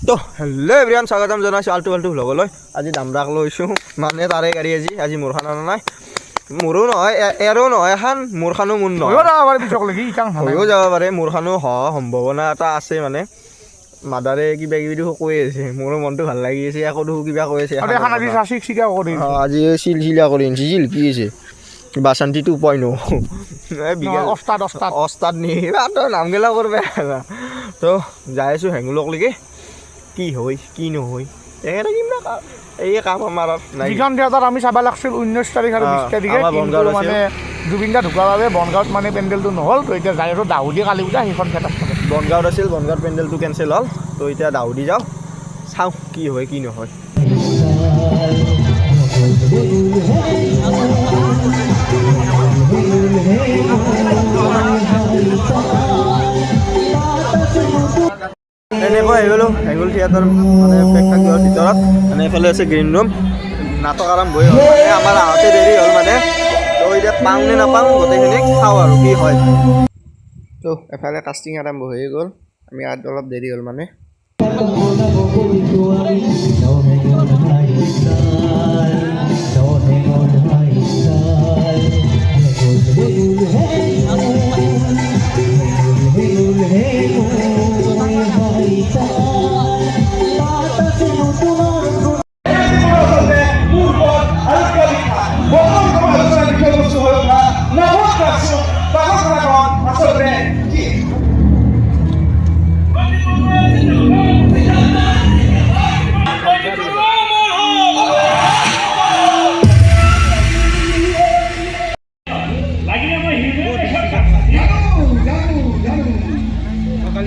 তো hello' everyone স্বাগতম জনাইছোঁ আল্টু আল্টু ভ্লগলৈ আজি দামৰাক লৈছোঁ মানে তাৰে গাড়ী আজি আজি মোৰখান অনা নাই। মোৰো নহয় এৰো নহয় এখন মোৰখানো মোৰ নহয়। যাব পাৰে পাৰে মোৰখানো হোৱা সম্ভাৱনা এটা আছে মানে। মাদাৰে কিবা কিবি কৈ আছে মোৰো মনটো ভাল লাগি আছে আকৌ দেখো কিবা কৈ আছে আজি চিকা কৰি অ, আজি চিল চিলা কৰি আনিছে শিল্পী আছে বাচান্তি টু পইণ্ট অস্তাদ অস্তাদ অস্তাদ নি নামগেলা কৰবে তো যাই আছোঁ হেঙুলকলৈকে কি হয় কি নহয় তেখেতে কিবা এই কাম আমাৰ নাই। যিখন থিয়েটাৰ আমি চাব লাগছিল ঊনৈছ তাৰিখ আৰু বিছ তাৰিখে কিন্তু। মানে জুবিন দা ঢুকোৱাৰ বাবে বনগাঁৱত মানে পেণ্ডেলটো নহ'ল তো এতিয়া যাই আৰু দাহুদি কালি পূজা সেইখন থিয়েটাৰ বনগাঁৱত আছিল বনগাঁৱত পেণ্ডেলটো কেঞ্চেল হ'ল তো এতিয়া দাউদি যাওঁ চাওঁ কি হয় কি নহয়। এনেকৈ আহি গ'লোঁ হেঙুল থিয়েটাৰ মানে প্ৰেক্ষাগৃহৰ ভিতৰত মানে এইফালে আছে গ্ৰীণ ৰুম নাটক আৰম্ভই হ'ল মানে আমাৰ আহোঁতে দেৰি হ'ল মানে। তো এতিয়া পাওঁ নে নাপাওঁ গোটেইখিনিক চাওঁ আৰু কি হয়। তো, এফালে কাষ্টিং আৰম্ভ হৈ গ'ল। আমি অলপ দেৰি হ'ল মানে। Marita.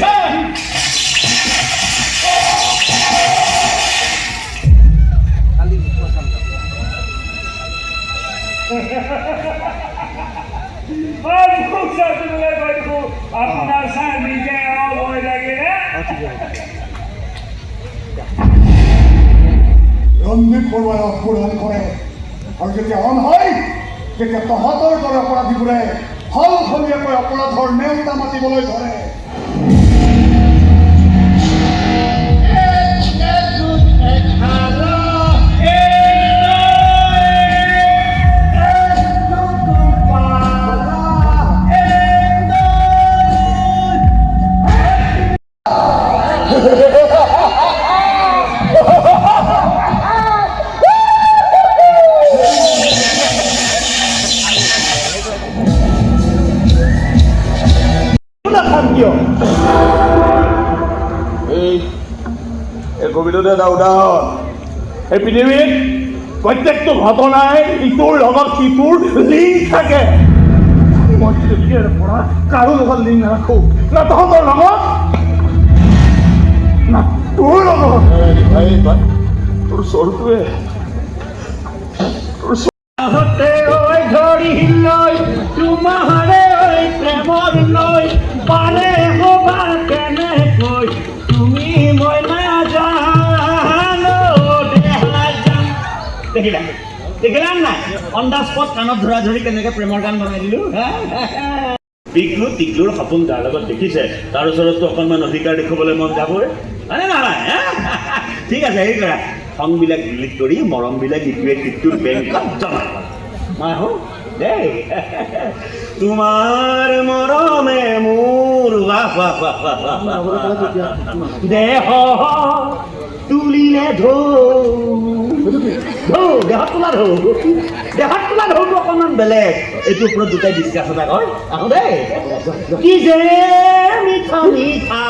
ছাৰ আপনার নিজে বই লাগে ৰঞ্জিত বৰুৱাই অপৰাধ কৰে আৰু যেতিয়া অন হয় তেতিয়া তহঁতৰ দৰে অপৰাধীবোৰে সলসলীয়াকৈ অপৰাধৰ নেওতা মাতিবলৈ ধৰে। এই এটা উদাহরণ। এই পৃথিৱীত প্ৰত্যেকটো ঘটনাই ইটোৰ লগত সিটোৰ লিংক থাকে। মই তেতিয়াৰে পৰা কাৰো লগত লিংক নাৰাখোঁ না তহঁতৰ লগত না তোৰ লগত তোৰ চৰটোৱে দেখিলা। দেখিলা নাই? অন দ্য স্পট কাণত ধৰা ধৰি কেনেকে প্ৰেমৰ গান বনাই দিলো। পিকলু টিকলুৰ সপোন যাৰ লগত দেখিছে তাৰ ওচৰততো অকণমান অধিকাৰ দেখুৱাবলৈ মন যাবই। হয়নে নহয় হে? ঠিক আছে হেৰি কৰা। খংবিলাক ডিলিট কৰি মৰমবিলাক ইটোৱে সিটোৰ বেংকত জমা কৰা। মই আহোঁ দেই। তোমাৰ মৰমে মোৰ বাহ বাহ বাহ বাহ দেহ তুলিলে ঢৌ দেহত তোলা ঢৌ দেহত তোলা ঢৌটো অকণমান বেলেগ। এইটোৰ ওপৰত দুটাই ডিছকাছ এটা কৰ। আহোঁ দেই। কি যে মিঠা মিঠা।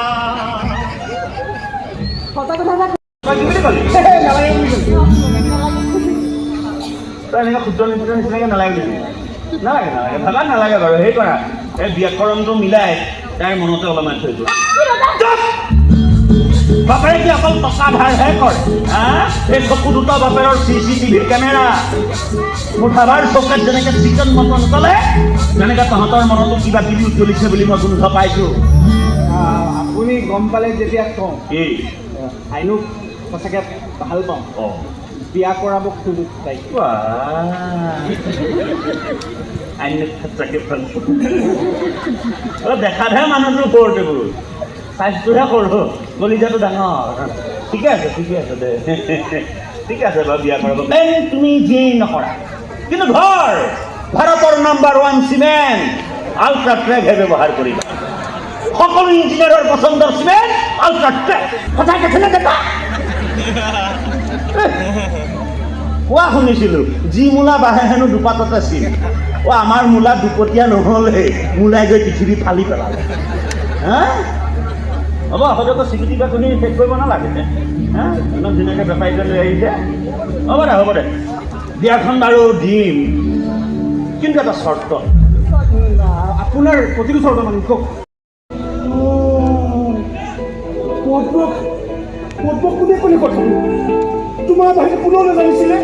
তই এনেকৈ শুদ্ধ নিচিনা নিচিনাকৈ নালাগে নালাগে নালাগে। ভাবা নালাগে বাৰু। হেৰি কৰা। এই ব্যাকৰণটো মিলাই তাইৰ মনতে ওলমাই থৈ দিওঁ। বাপেৰে কি অকল টকা ধাৰহে কৰে? হা? এই চকু দুটা বাপেৰৰ চি চি টিভিৰ কেমেৰা। মুঠাবাৰ চৌকাত যেনেকে চিকেন মটন চলে তেনেকে তহঁতৰ মনতো কিবা কিবি চলিছে বুলি মই গোন্ধ পাইছোঁ। আপুনি গম পালে যেতিয়া কওঁ কি? আইনুক সঁচাকৈ ভালো পাওঁ। অঁ। বিয়া কৰাব খোজো তাইক দেখাতহে মানুহটো সৰুতে বোলো চাইজটোহে সৰু কলিজাটো ডাঙৰ। ঠিকে আছে ঠিকে আছে দে। ঠিক আছে বাৰু, বিয়া কৰাব। তুমি যিয়েই নকৰা। কিন্তু ঘৰ, ভাৰতৰ নাম্বাৰ ওৱান চিমেণ্ট আল্ট্ৰা ট্ৰেকহে ব্যৱহাৰ কৰিবা। সকলো ইঞ্জিনিয়াৰৰ পচন্দৰ চিমেণ্ট আল্ট্ৰা ট্ৰেক সঁচাকৈ খেলে দেখা কোৱা শুনিছিলোঁ, যি মূলা বাঢ়ে হেনো দুপাততে চিন অ, আমাৰ মূলা দুপতীয়া নহ'লে মূলাই গৈ পৃথিৱী ফালি পেলালে। হা? হ'ব সদায় স্বীকৃতি বা তুমি শেষ কৰিব নালাগে হা? ইমান ধুনীয়াকৈ বেপাৰীজন লৈ আহিছে। হ'ব দে হ'ব দে। বিয়াখন বাৰু দিম। কিন্তু এটা চৰ্ত। আপোনাৰ প্ৰতিটো চৰ্ত মানে কওক। পদ্মক পদ্মক কোনে কোনে কথা তোমাৰ বাহিৰে কোনেও নাজানিছিলে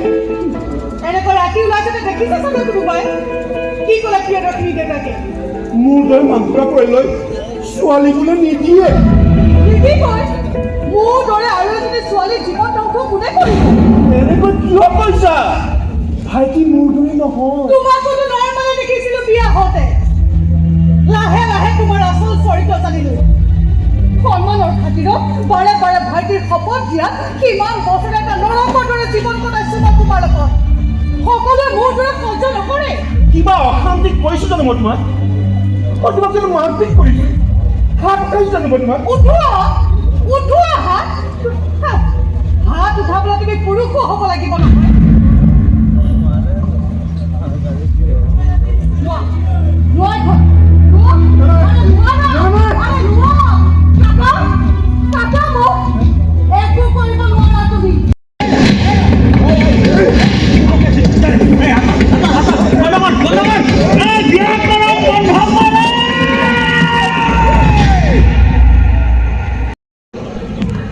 এনেকৈ ৰাতি ওলাইছে দেখিছে চাগে কোনোবাই কি ক'লে দেউতাকে? মোৰ দৰে মানুহৰ পৰা লৈ ছোৱালী নিদিয়ে নিদিবই মোৰ দৰে আৰু এজনী ছোৱালীৰ জীৱন ধ্বংস কোনে কৰিব এনেকৈ কিয় কৈছা ভাইটি মোৰ দৰে নহয় তোমাকো নৰ্মেলে দেখিছিলো বিয়া হওঁতে লাহে লাহে তোমাৰ? আচল চৰিত্ৰ জানিলো সন্মানৰ খাতিৰত বাৰে বাৰে ভাইটিৰ শপত দিয়াত কিমান বছৰে এটা নৰকৰ দৰে জীৱন কটাইছো মই তোমাৰ লগত সকলোৱে মোৰ দৰে সহ্য নকৰে কিবা অশান্তিক কৰিছো জানো মই তোমাক তোমাক জানো মাৰপিট কৰিছো। হাত খাইছো জানো মই তোমাক উঠোৱা উঠোৱা হাত? হাত উঠাবলৈ তুমি পুৰুষো হ'ব লাগিব নহয়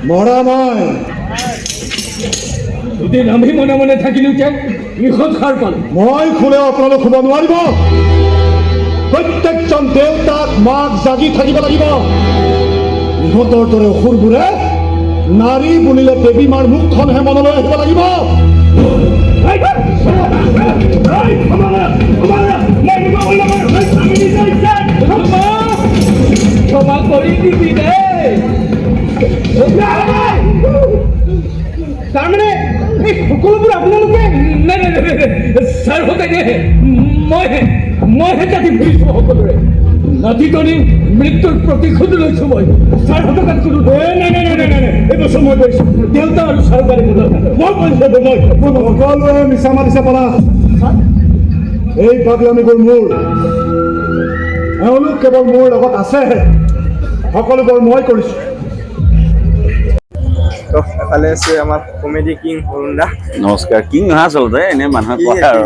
মৰা নাই দুদিন আমি মনে মনে থাকিলেও তেওঁ নিখোঁজ সাৰ পালোঁ মই খুলেও আপোনালোক শুব নোৱাৰিব। প্ৰত্যেকজন দেউতাক মাক জাগি থাকিব লাগিব। ইহঁতৰ দৰে অসুৰবোৰে নাৰী বুলিলে দেৱী মাৰ মুখখনহে মনলৈ আহিব লাগিব। ক্ষমা কৰি দিবি দেই তাৰমানে এই সকলোবোৰ আপোনালোকে নাই নাই ছাৰ সঁচাকে মইহে মইহে কাটি ফুৰিছোঁ সকলোৰে নাতিজনী মৃত্যুৰ প্ৰতিশোধ লৈছোঁ মই ছাৰ সঁচাকাত কোনো নাই নাই নাই নাই নাই নাই মই কৈছোঁ দেউতা আৰু চৰকাৰী মই কৈছোঁ মই সকলোৱে মিছা মাতিছে পালা এই পাগলামিবোৰ মোৰ এওঁলোক কেৱল মোৰ লগত আছে সকলোবোৰ মই কৰিছোঁ তো এফালে আছে আমাৰ কমেডি কিং অৰুণ দা নমস্কাৰ কিং নহয় আচলতে এনেই মানুহে আৰু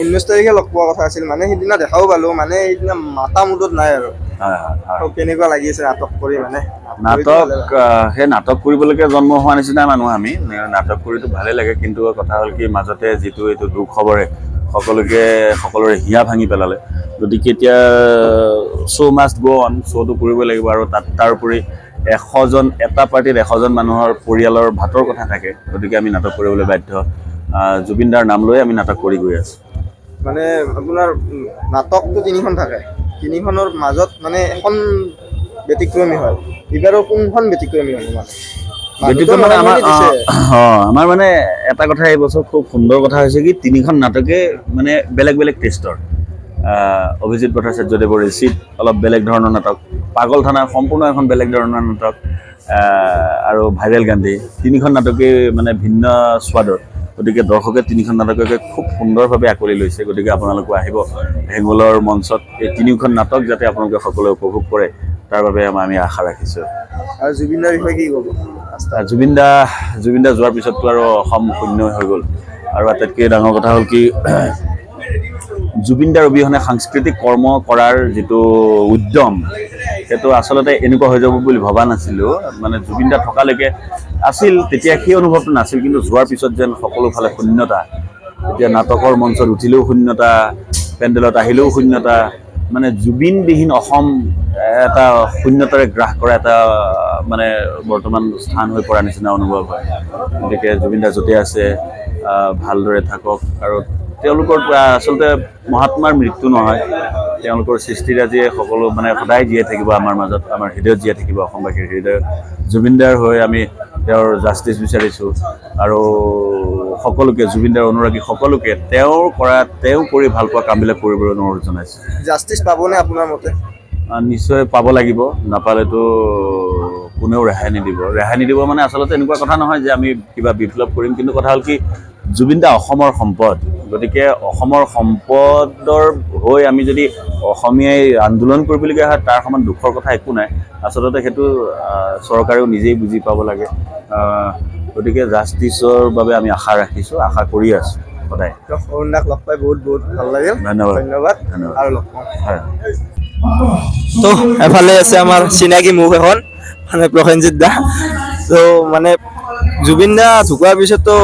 ঊনৈছ তাৰিখে লগ পোৱা কথা আছিল মানে দেখাও পালোঁ মানে সেইদিনা মাতা মুদত নাই আৰু। কেনেকুৱা লাগি আছে নাটক কৰি মানে? নাটক সেই নাটক কৰিবলৈকে জন্ম হোৱা নিচিনা মানুহ আমি। নাটক কৰিতো ভালেই লাগে কিন্তু কথা হ'ল কি মাজতে যিটো এইটো দুখ খবৰে সকলোকে সকলোৰে হিয়া ভাঙি পেলালে। গতিকে এতিয়া শ্ব' মাষ্ট গ' অন শ্ব'টো কৰিবই লাগিব আৰু তাত তাৰোপৰি এশজন এটা পাৰ্টিত এশজন মানুহৰ পৰিয়ালৰ ভাতৰ কথা থাকে গতিকে আমি নাটক কৰিবলৈ বাধ্য। জুবিন দাৰ নাম লৈ আমি নাটক কৰি গৈ আছোঁ। মানে আপোনাৰ নাটকটো তিনিখন থাকে। তিনিখনৰ মাজত মানে এখন ব্যতিক্ৰমী হয়। এইবাৰৰ কোনখন ব্যতিক্ৰমী মানে? গতিকে মানুহটো মানে আমাৰ। অ, অ, আমাৰ মানে এটা কথা এই বছৰ খুব সুন্দৰ কথা হৈছে কি তিনিখন নাটকে মানে বেলেগ বেলেগ টেষ্টৰ। আহ, অভিজিত ভট্টাচাৰ্যদেৱৰ ৰিচিপ অলপ বেলেগ ধৰণৰ নাটক। পাগল থানা সম্পূৰ্ণ এখন বেলেগ ধৰণৰ নাটক আৰু ভাইৰেল গান্ধী। তিনিখন নাটকেই মানে ভিন্ন স্বাদৰ। গতিকে দৰ্শকে তিনিখন নাটককে খুব সুন্দৰভাৱে আঁকোৱালি লৈছে। গতিকে আপোনালোকো আহিব হেঙুলৰ মঞ্চত এই তিনিওখন নাটক যাতে আপোনালোকে সকলোৱে উপভোগ কৰে। তাৰ বাবে আমাৰ আমি আশা ৰাখিছোঁ। আৰু জুবিনৰ বিষয়ে কি ক'ব? আহ, জুবিন দা জুবিন দা যোৱাৰ পিছততো আৰু অসম শূন্য হৈ গ'ল। আৰু আটাইতকৈ ডাঙৰ কথা হ'ল কি জুবিনদাৰ অবিহনে সাংস্কৃতিক কৰ্ম কৰাৰ যিটো উদ্যম, সেইটো আচলতে এনেকুৱা হৈ যাব বুলি ভবা নাছিলোঁ। মানে জুবিনদা থকালৈকে আছিল, তেতিয়া সেই অনুভৱটো নাছিল, কিন্তু যোৱাৰ পিছত যেন সকলো ফালে শূন্যতা, এতিয়া নাটকৰ মঞ্চত উঠিলেও শূন্যতা, পেণ্ডেলত আহিলেও শূন্যতা মানে জুবিনবিহীন অসম এটা শূন্যতাৰে গ্ৰাস কৰা এটা মানে বৰ্তমান স্থান হৈ পৰা নিচিনা অনুভৱ হয়। গতিকে জুবিনদা য'তে আছে ভালদৰে থাকক আৰু তেওঁলোকৰ আচলতে মহাত্মাৰ মৃত্যু নহয়। তেওঁলোকৰ সৃষ্টিৰাজিয়ে সকলো মানে সদায় জীয়াই থাকিব আমাৰ মাজত আমাৰ হৃদয়ত জীয়াই থাকিব অসমবাসীৰ হৃদয়ত। জুবিনদাৰ হৈ আমি তেওঁৰ জাষ্টিছ বিচাৰিছোঁ আৰু সকলোকে জুবিনদাৰ অনুৰাগী সকলোকে তেওঁৰ কৰা তেওঁ কৰি ভালো পোৱা কামবিলাক কৰিবলৈ অনুৰোধ জনাইছোঁ। জাষ্টিছ পাবনে আপোনাৰ মতে? নিশ্চয় পাব লাগিব। নাপালেতো কোনেও ৰেহাই নিদিব। ৰেহাই নিদিব মানে আচলতে এনেকুৱা কথা নহয় যে আমি কিবা বিপ্লৱ কৰিম কিন্তু কথা হ'ল কি জুবিন দা অসমৰ সম্পদ। গতিকে অসমৰ সম্পদৰ হৈ আমি যদি অসমীয়াই আন্দোলন কৰিবলগীয়া হয় তাৰ সমান দুখৰ কথা একো নাই। আচলতে সেইটো চৰকাৰেও নিজেই বুজি পাব লাগে। গতিকে জাষ্টিছৰ বাবে আমি আশা ৰাখিছোঁ আশা কৰি আছোঁ সদায়। অৰুণাক লগ পাই বহুত বহুত ভাল লাগিল। ধন্যবাদ। ধন্যবাদ। ধন্যবাদ। আৰু লগ পাম। হয়। তো এফালে আছে আমাৰ চিনাকি মুখ এখন মানে প্ৰসেনজিৎ দা। তো মানে জুবিন দা ঢুকোৱাৰ পিছততো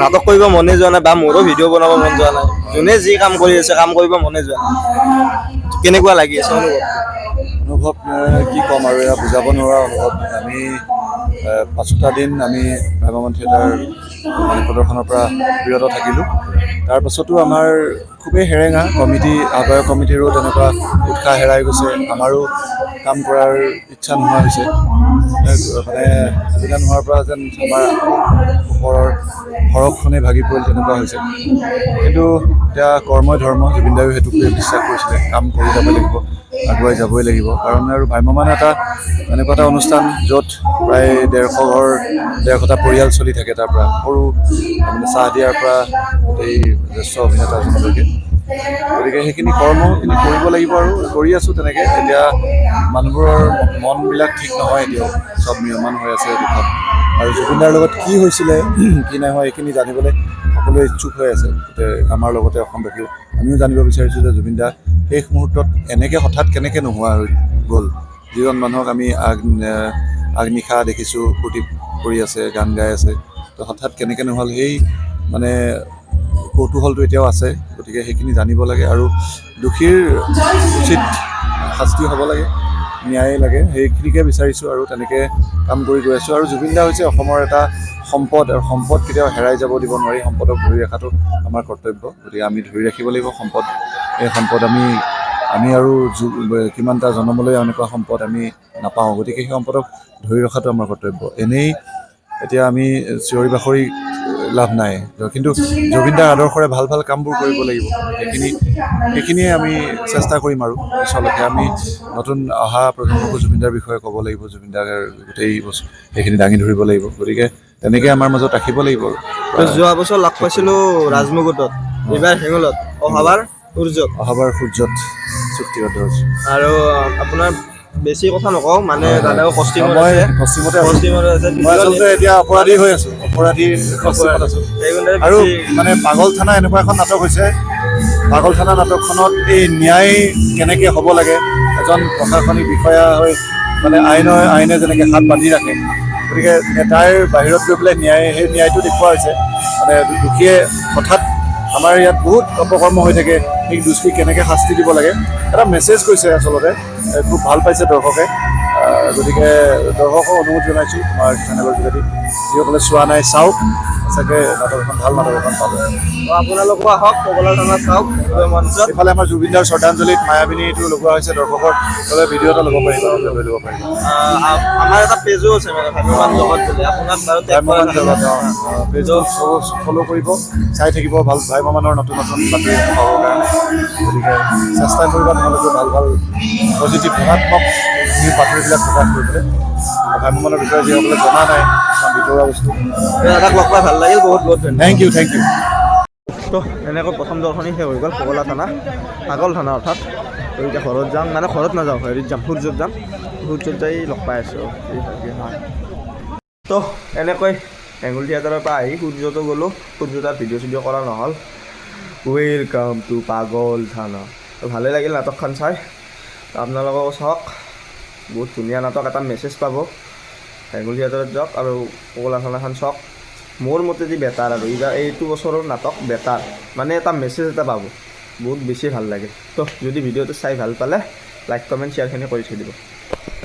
নাটক কৰিব মনে যোৱা নাই বা মোৰো ভিডিঅ' বনাব মন যোৱা নাই। যোনে যি কাম কৰি আছে কাম কৰিব মনে যোৱা নাই। কেনেকুৱা লাগি আছে অনুভৱ? অনুভৱ কি ক'ম আৰু এয়া বুজাব নোৱাৰা অনুভৱ। আমি পাঁচোটা দিন আমি ভ্ৰাম্যমান থিয়েটাৰ প্ৰদৰ্শনৰ পৰা বিৰত থাকিলোঁ। তাৰপাছতো আমাৰ খুবেই সেৰেঙা কমিটি আহ্বায়ক কমিটিৰো তেনেকুৱা উৎসাহ হেৰাই গৈছে। আমাৰো কাম কৰাৰ ইচ্ছা নোহোৱা হৈছে। মানে সুবিধা নোহোৱাৰ পৰা যেন আমাৰ ওপৰৰ সৰহখনেই ভাগি পৰিল তেনেকুৱা হৈছে। কিন্তু এতিয়া কৰ্মই ধৰ্ম জুবিনদায়ো সেইটোকে বিশ্বাস কৰিছিলে। কাম কৰি যাব লাগিব আগুৱাই যাবই লাগিব। কাৰণ আৰু ভ্ৰাম্যমান এটা এনেকুৱা এটা অনুষ্ঠান য'ত প্ৰায় ডেৰশ ঘৰ ডেৰশটা পৰিয়াল চলি থাকে তাৰ পৰা। সৰু মানে চাহ দিয়াৰ পৰা গোটেই জ্যেষ্ঠ অভিনেতাজনলৈকে। গতিকে সেইখিনি কৰ্মখিনি কৰিব লাগিব আৰু কৰি আছোঁ তেনেকৈ। এতিয়া মানুহবোৰৰ মনবিলাক ঠিক নহয় এতিয়াও। চব নিয়মান হৈ আছে দুখত আৰু জুবিনদাৰ লগত কি হৈছিলে কি নাই হোৱা এইখিনি জানিবলৈ সকলোৱে ইচ্ছুক হৈ আছে। আমাৰ লগতে অসমবাসীও আমিও জানিব বিচাৰিছোঁ যে জুবিন দা শেষ মুহূৰ্তত এনেকৈ হঠাৎ কেনেকৈ নোহোৱা হৈ গ'ল? যিজন মানুহক আমি আগ আগনিশা দেখিছোঁ ফূৰ্তি কৰি আছে গান গাই আছে। তো হঠাৎ কেনেকৈ নহ'ল সেই মানে কৌতূহলটো এতিয়াও আছে গতিকে সেইখিনি জানিব লাগে আৰু দোষীৰ উচিত শাস্তি হ'ব লাগে ন্যায় লাগে সেইখিনিকে বিচাৰিছোঁ আৰু তেনেকৈ কাম কৰি গৈ আছোঁ। আৰু জুবিন দা হৈছে অসমৰ এটা সম্পদ আৰু সম্পদ কেতিয়াও হেৰাই যাব দিব নোৱাৰি সম্পদক ধৰি ৰখাটো আমাৰ কৰ্তব্য। গতিকে আমি ধৰি ৰাখিব লাগিব সম্পদ এই সম্পদ আমি আমি আৰু যু- কিমানটা জনমলৈ এনেকুৱা সম্পদ আমি নাপাওঁ গতিকে সেই সম্পদক ধৰি ৰখাটো আমাৰ কৰ্তব্য। এনেই এতিয়া আমি চিঞৰি বাখৰি লাভ নাই। কিন্তু জুবিনদাৰ আদৰ্শৰে ভালো ভালো কামবোৰ কৰিব লাগিব। সেইখিনি সেইখিনিয়ে আমি চেষ্টা কৰিম আৰু পিছলৈকে আমি নতুন অহা প্ৰজন্মকো জুবিনদাৰ বিষয়ে ক'ব লাগিব জুবিনদাৰ গোটেই বস্তু সেইখিনি দাঙি ধৰিব লাগিব। গতিকে তেনেকৈ আমাৰ মাজত ৰাখিব লাগিব। আৰু যোৱা বছৰ লগ পাইছিলোঁ ৰাজমুকুটত এইবাৰ হেঙুলত। অহাবাৰ সূৰ্যত। অহাবাৰ সূৰ্যত চুক্তিবদ্ধ আৰু আপোনাৰ বেছি কথা নকওঁ মানে দাদাও কষ্টিমত মই আছে। পশ্চিমতে আছোঁ। কষ্টিমত আছে মই আচলতে এতিয়া অপৰাধী হৈ আছোঁ সেইকাৰণে আৰু মানে পাগল থানা এনেকুৱা এখন নাটক হৈছে। পাগল থানা নাটকখনত এই ন্যায় কেনেকৈ হ'ব লাগে এজন প্ৰশাসনিক বিষয়া হৈ মানে আইনৰ আইনে যেনেকৈ হাত বান্ধি ৰাখে গতিকে তাৰ বাহিৰত গৈ পেলাই ন্যায় সেই ন্যায়টো দেখুওৱা হৈছে। মানে দোষীয়ে হঠাৎ আমাৰ ইয়াত বহুত অপকৰ্ম হৈ থাকে। সেই দোষীক কেনেকৈ শাস্তি দিব লাগে? এটা মেছেজ গৈছে আচলতে খুব ভালো পাইছে দৰ্শকে। গতিকে দৰ্শকক অনুৰোধ জনাইছোঁ আমাৰ চেনেলৰ যোগেদি। যিসকলে চোৱা নাই, চাওক। সঁচাকৈ নাটক এখন ভালো নাটক এখন পাব। আপোনালোকো আহক পগলা থানা চাওক মঞ্চত। এইফালে আমাৰ জুবিনদাৰ শ্ৰদ্ধাঞ্জলিত মায়াবিনীটো লগোৱা হৈছে দৰ্শকৰ তলে ভিডিঅ' এটা ল'ব পাৰিব লৈ ল'ব পাৰিব। আমাৰ এটা পেজো আছে মানে জগত বুলি। আপোনাক বাৰু tag জগত। পেজটো ফ'ল' কৰিব চাই থাকিব ভালো ভ্ৰাম্যমানৰ নতুন নতুন বাতৰি পাবৰ কাৰণে। গতিকে চেষ্টা কৰিবা তোমালোকে ভালো ভালো পজিটিভ ধনাত্মক বাতৰিবিলাক প্ৰকাশ কৰিবলৈ। বিষয়ে যিসকলে জনা নাই কিছুমান ভিতৰুৱা বস্তু। দাদাক লগ পাই ভাল লাগিল বহুত বহুত থেংক ইউ থেংক ইউ তো এনেকৈ প্ৰথম দৰ্শনী শেষ হৈ গ'ল পগলা থানা। পাগল থানা অৰ্থাৎ তো এতিয়া ঘৰত যাম মানে ঘৰত নাযাওঁ হেৰিত যাম সূৰ্যত যাম সূৰ্যত যাই লগ পাই আছোঁ তো এনেকৈ হেঙুল থিয়েটাৰৰ পৰা আহি সূৰ্যতো গ'লোঁ সূৰ্য তাত ভিডিঅ' চিডিঅ' কৰা নহ'ল। ৱেলকাম টু পাগল থানা। তো ভালেই লাগিল নাটকখন চাই। তো আপোনালোকেও চাওক বহুত ধুনীয়া নাটক, এটা মেছেজ পাব। হেঙুল থিয়েটাৰত যাওক আৰু পগলা থানাখন চাওক মোৰ মতেদি বেটাৰ আৰু এইবাৰ এইটো বছৰৰ নাটক বেটাৰ। মানে এটা মেছেজ এটা পাব। বহুত বেছি ভালো লাগে। তো, যদি ভিডিঅ'টো চাই ভালো পালে লাইক কমেণ্ট শ্বেয়াৰখিনি কৰি থৈ দিব।